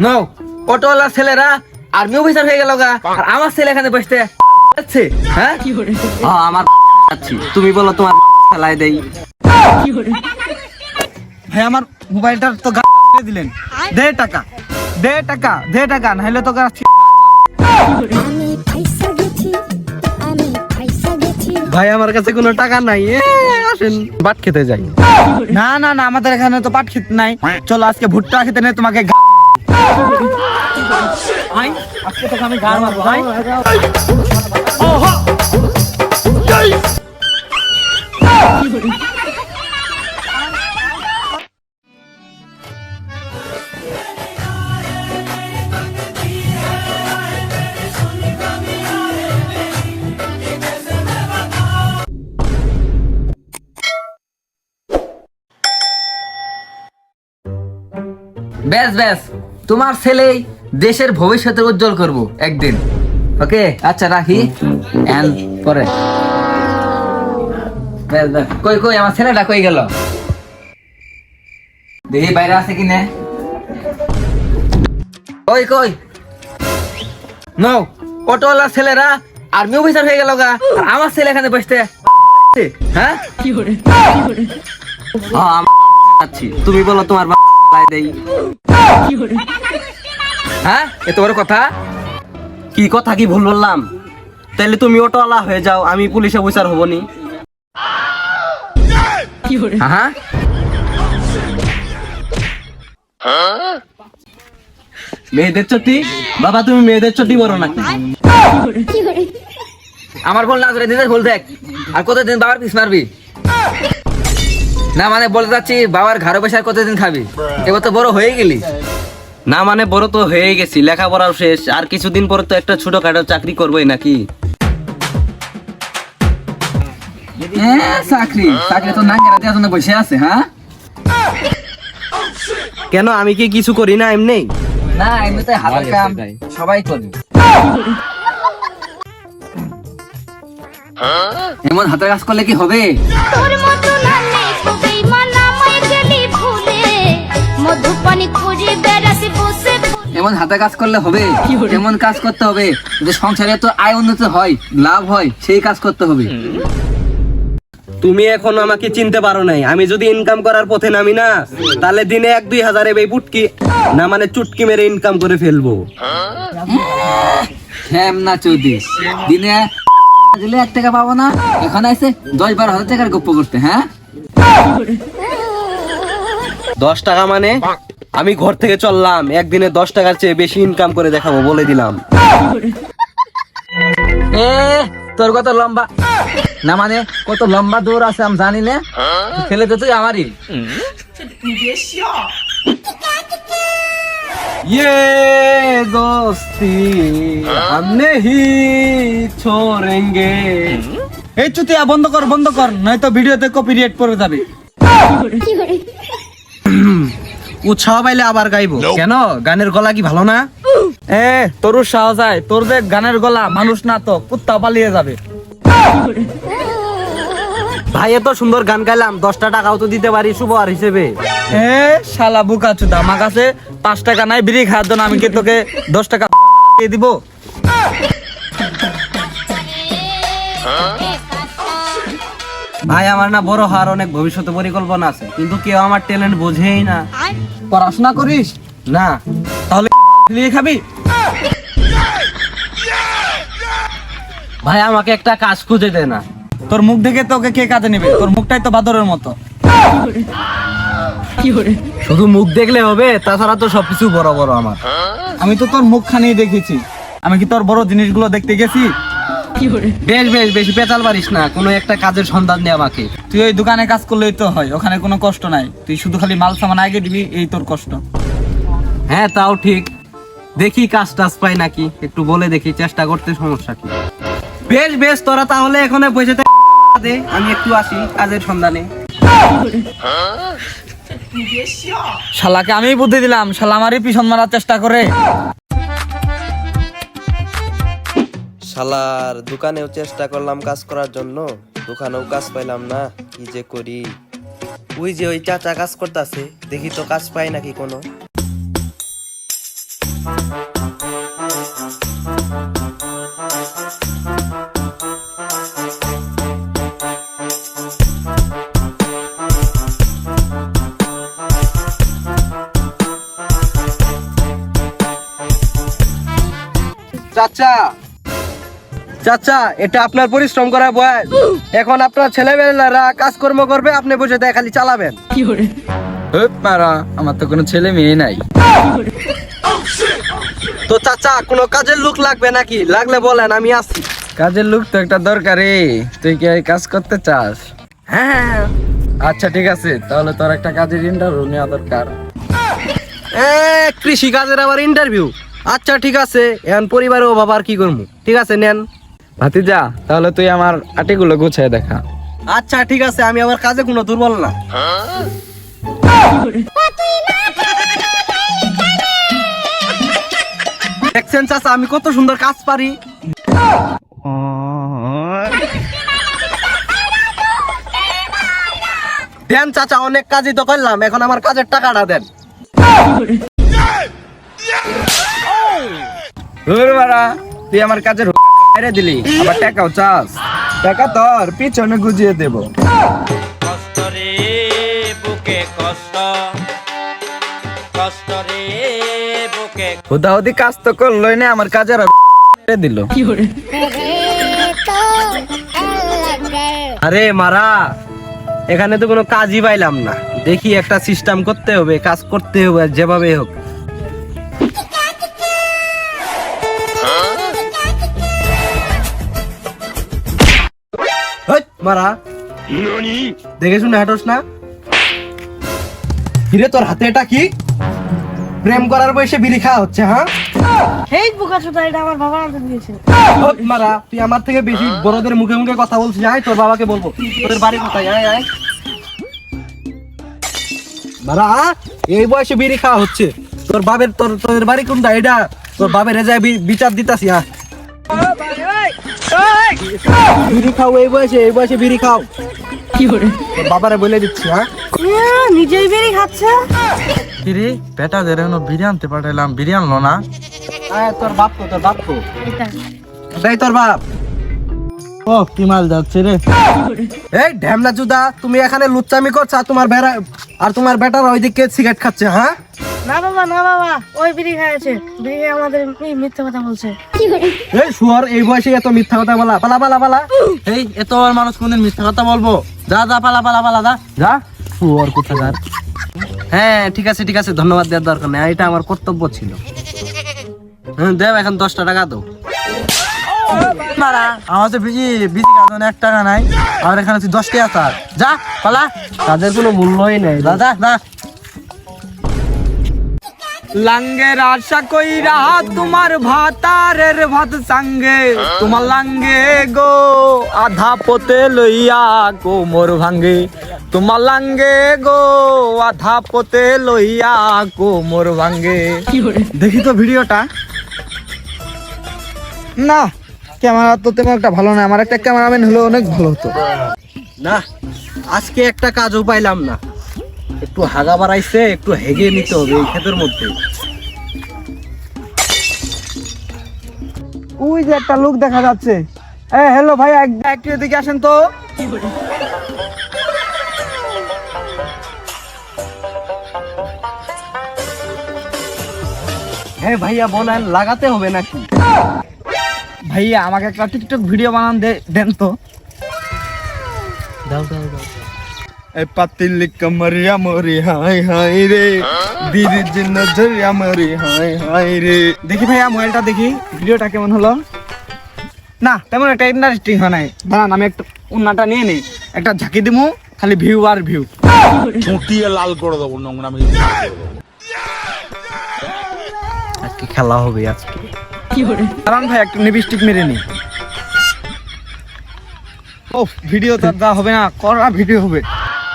No অটোওয়ালার ছেলেরা army officer হয়ে গেল গা আর আমার ছেলে এখানে বসতে যাচ্ছে হ্যাঁ? হ্যাঁ আমার যাচ্ছি। তুমি বলো তোমার খেলায় দেই। ভাই আমার মোবাইলটা তো গা দিলেন। দে টাকা দে টাকা দে টাকা নাহলে তো গা ভাই আমার কাছে কোনো টাকা নাই এ, আসেন। ভাত খেতে যাই। না না না আমাদের এখানে তো পাট খেতে নাই। চলো আজকে ভুট্টা খেতে নেই তোমাকে গা- ভাই, আজকে তোকে আমি গাড় মারবো ভাই ব্যাস ব্যাস তোমার ছেলেই দেশের ভবিষ্যতে উজ্জ্বল করব একদিন। ওকে? আচ্ছা রাখি। এন্ড পরে। কই কই আমার ছেলেটা কই গেল? দেখি বাইরে আছে কি না কই কই? নো অটোওয়ালার ছেলেরা আর্মি অফিসার হয়ে গেল গা। আমার ছেলে এখানে বসতে। হ্যাঁ? তুমি বলো তোমার দেই। হ্যাঁ? এ তোমার কথা? কি কথা কি ভুল বললাম? তাহলে তুমি অটোওয়ালা হয়ে যাও আমি পুলিশ অফিসার হব নি হ্যাঁ? মেয়েদের চটি? বাবা তুমি মেয়েদের চটি বলো নাকি? আমার বল না করে দিনের বল দেখ। আর কতদিন বাবার পিস মারবি? না মানে বলতে চাচ্ছি বাবার ঘরে বসে আর কতদিন খাবি? এবার তো বড় হয়ে গেলি। না মানে বড় তো হয়ে গেছি লেখাপড়াও শেষ। আর কিছুদিন পরে তো একটা ছোটখাটো চাকরি করবোই নাকি? হ্যাঁ চাকরি? চাকরি তো দেওয়ার জন্য বসে আছে হ্যাঁ? কেন আমি কি কিছু করি না এমনি? না এমনিতে হাতের কাম সবাই করে। এমন হাতের কাজ করলে কি হবে? মধুপানি খুঁজে বেড়াসি বসে এমন হাতে কাজ করলে হবে এমন কাজ করতে হবে যে সংসারে তো আয় উন্নতি হয় লাভ হয় সেই কাজ করতে হবে। তুমি এখন আমাকে চিনতে পারো নাই আমি যদি ইনকাম করার পথে নামি না তাহলে দিনে এক দুই হাজারে এই পুটকি না মানে চুটকি মেরে ইনকাম করে ফেলব। হ্যাঁ না চৌদি দিনে দিলে এক টাকা পাবো না এখন আছে দশ বারো হাজার টাকার গপ্প করতে হ্যাঁ? দশ টাকা মানে আমি ঘর থেকে চললাম একদিনে দশ টাকার চেয়ে বেশি ইনকাম করে দেখাবো বলে দিলাম এ তোর কত লম্বা না মানে কত লম্বা দূর আছে আমি জানি না ছেলে তো তুই আমারই ये दोस्ती हम नहीं छोड़ेंगे এই চুতিয়া বন্ধ কর বন্ধ কর নয়তো ভিডিওতে কপিরাইট পড়ে যাবে উৎসাহ পাইলে আবার গাইবো। কেন? গানের গলা কি ভালো না? এ তোর উৎসাহ যায় তোর যে গানের গলা মানুষ না তো কুত্তা পালিয়ে যাবে। ভাই এত সুন্দর গান গাইলাম দশটা টাকাও তো দিতে পারি শুভর হিসেবে। এ শালা বুকা চুদা আমার কাছে পাঁচ টাকা নাই বিড়ি খাওয়ার জন্য আমি কি তোকে দশ টাকা দিয়ে দিব? ভাই আমার না বড় হওয়ার অনেক ভবিষ্যৎ পরিকল্পনা আছে কিন্তু কেউ আমার ট্যালেন্ট বোঝেই না। পড়াশোনা করিস? না। তাহলে নিয়ে খাবি? ভাই আমাকে একটা কাজ খুঁজে দে না। তোর মুখ দেখে তোকে কে কাজে নেবে? তোর মুখটাই তো বাদরের মতো। শুধু মুখ দেখলে হবে তাছাড়া তো সবকিছু বড় বড় আমার আমি তো তোর মুখখানি দেখেছি। আমি কি তোর বড় জিনিসগুলো দেখতে গেছি? বেশ বেশ বেশি পেঁচাল পারিস না কোনো একটা কাজের সন্ধান দে আমাকে। তুই ওই দোকানে কাজ করলেই তো হয় ওখানে কোনো কষ্ট নাই। তুই শুধু খালি মাল সামান আগে দিবি এই তোর কষ্ট। হ্যাঁ তাও ঠিক। দেখি কাজ টাজ পাই নাকি একটু বলে দেখি চেষ্টা করতে সমস্যা কি। বেশ বেশ তোরা তাহলে এখন বসে থাক, দে আমি একটু আসি কাজের সন্ধানে। শালাকে আমি বুদ্ধি দিলাম শালা আমারই পিছন মারার চেষ্টা করে। শালার দোকানেও চেষ্টা করলাম কাজ করার জন্য, দোকানেও কাজ পাইলাম না, কি যে করি? ওই যে ওই চাচা কাজ করতেছে, দেখি তো কাজ পাই নাকি কোনো। চাচা! চাচা এটা আপনার পরিশ্রম করা বয়স। এখন আপনার ছেলেমেয়েরা কাজকর্ম করবে আপনি বসে দেয় খালি চালাবেন। মারা আমার তো কোনো ছেলে মেয়ে নাই। তো চাচা কোনো কাজের লোক লাগবে নাকি? লাগলে বলেন আমি আসি। কাজের লোক তো একটা দরকারে। তুই কি এই কাজ করতে চাস? হ্যাঁ আচ্ছা ঠিক আছে। তাহলে তোর একটা কাজের ইন্টারভিউ নেওয়া দরকার। এ কৃষি কাজের আবার ইন্টারভিউ আচ্ছা ঠিক আছে। এখন পরিবারের অভাব আর কি করব? ঠিক আছে নেন। ভাতিজা তাহলে তুই আমার আটিগুলো গুছায় দেখা। আচ্ছা ঠিক আছে আমি আমার কাজে কোনো দুর্বল না। দেখছেন চাচা আমি কত সুন্দর কাজ পারি। দেন চাচা অনেক কাজই তো করলাম এখন আমার কাজের টাকাটা দেন। তুই আমার কাজের মেরে দিলি। আবার টাকাও চাস। টাকা তোর পিছনে গুজিয়ে দেব। কষ্ট রে বুকে কষ্ট। কষ্ট রে বুকে হুদাহুদি কাজ তো করলোই না আমার কাজের মেরে দিল। আরে মারা এখানে তো কোনো কাজই পাইলাম না। দেখি একটা সিস্টেম করতে হবে কাজ করতে হবে যেভাবে হোক। মারা। দেখে শুনে হাঁটোস না? হিরে তোর হাতে এটা কি? প্রেম করার বয়সে বিড়ি খাওয়া হচ্ছে হ্যাঁ? এই বোকা চোদা এটা আমার বাবা আনতে দিয়েছে। মারা তুই আমার থেকে বেশি বড়দের মুখে মুখে কথা বলছিস আয় তোর বাবাকে বলব। তোর বাড়ি কোথায়? আয় আয়। মারা এই বয়সে বিড়ি খাওয়া হচ্ছে। তোর বাবের তোর তোর বাড়ি কোনটা? এটা তোর বাবের রেজায় বি- বিচার দিতাছি হ্যাঁ বিড়ি খাও এই বয়সে এই বয়সে বিড়ি খাও। তোর বাবারে বলে দিচ্ছি হ্যাঁ? নিজেই বেরিয়ে খাচ্ছে? কিরে বেটাদের এখনও বিরিয়ানি আনতে পাঠাইলাম বিরিয়ানি আনলো না? আয়, তোর বাপ কো তোর বাপ কো। দেই তোর বাপ। ও কি মাল যাচ্ছে রে। এই ঢ্যামনা জুদা তুমি এখানে লুচ্চামি করছ তোমার বেড়া আর তোমার বেটারা ওইদিকে সিগারেট খাচ্ছে হ্যাঁ? না বাবা না বাবা ওই বিড়ি খাইছে বিড়ি মিথ্যে কথা বলছে। এই এই বয়সে এত মিথ্যা কথা বলা। পালা পালা পালা। এই এত আর মানুষ কোনদিন মিথ্যা কথা বলব। যা যা, পালা পালা পালা, যা। যা। হ্যাঁ ঠিক আছে ঠিক আছে। ধন্যবাদ দেওয়ার দরকার নেই। এটা আমার কর্তব্য ছিল। হ্যাঁ দেব এখন দশটা টাকা দাও। মারা আমার তো বিজি বিজি এক টাকা নাই? আর এখানে তুই দশ টাকা চার যা, পালা। তাদের কোনো মূল্যই নেই। দাদা লাঙ্গের আশা কইরা তোমার ভাতারের ভাত সঙ্গে। তোমার লাঙ্গে গো আধা পোতে লইয়া কোমর ভাঙ্গে। তোমার লাঙ্গে গো আধা পোতে লইয়া কোমর ভাঙ্গে। দেখি তো ভিডিওটা। না ক্যামেরা তো তেমন একটা ভালো না আমার একটা ক্যামেরাম্যান হলে অনেক ভালো হতো। না আজকে একটা কাজও পাইলাম না। একটু হাগা বাড়াইছে একটু হেগে নিতে হবে এই ক্ষেতের মধ্যে। ওই যে একটা লোক দেখা যাচ্ছে। এ হ্যালো ভাই এক- একটু এদিকে আসেন তো। হ্যাঁ ভাইয়া বলেন লাগাতে হবে নাকি? ভাইয়া আমাকে একটা টিকটক ভিডিও বানান দেন তো। দাও দাও দাও। পাতিল কমরিয়া মরি হাই হাই রে। দিদি জিন্ন জরিয়া মরি হাই হাই রে। দেখি ভাইয়া মোবাইলটা দেখি। ভিডিওটা কেমন হলো? না তেমন একটা ইন্টারেস্টিং হয় নাই। দাঁড়ান আমি একটা উন্নাটা নিয়ে নিই। একটা ঝাঁকি দিমু খালি ভিউ আর ভিউ মুটিয়ে লাল করে দেবো নোংরা আজকে খেলা হবে আজকে। দাঁড়ান ভাই একটা লিপস্টিক মেরে নি। ও ভিডিও তো দা হবে না করা ভিডিও হবে।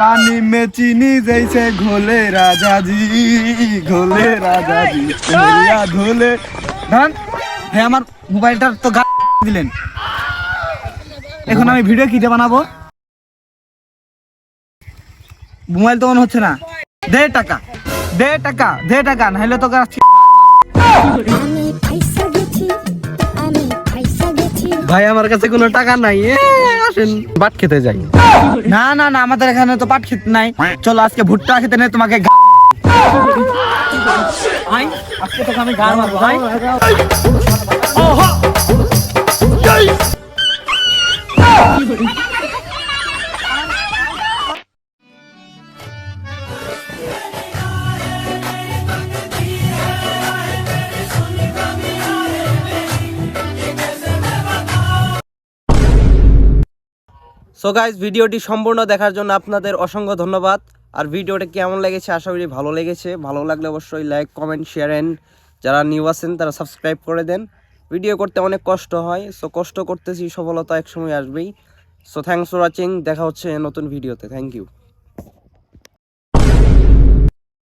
পানি মে চিনি জैसे ঘোলে রাজা জি ঘোলে রাজা জি মেরিয়া ধোলে। ধান ভাই আমার মোবাইলটা তো গা দিলেন। এখন আমি ভিডিও কিতে বানাবো? মোবাইল তো অন হচ্ছে না। দে টাকা দে টাকা দে টাকা নাহলে তো গা ভাই আমার কাছে কোনো টাকা নাই। আসেন বাট খেতে যাই। না না না আমাদের এখানে তো পাট খেতে নাই। চলো আজকে ভুট্টা খেতে নেই তোমাকে ভাই আজকে তোকে আমি মারবো আই। সো গাইজ ভিডিওটি সম্পূর্ণ দেখার জন্য আপনাদের অসংখ্য ধন্যবাদ। আর ভিডিওটা কেমন লেগেছে? আশা করি ভালো লেগেছে। ভালো লাগলে অবশ্যই লাইক কমেন্ট শেয়ার অ্যান্ড যারা নিউ আছেন, তারা সাবস্ক্রাইব করে দেন। ভিডিও করতে অনেক কষ্ট হয়। সো কষ্ট করতেছি, সফলতা একসময় আসবেই। সো থ্যাংকস ফর ওয়াচিং দেখা হচ্ছে নতুন ভিডিওতে। Thank you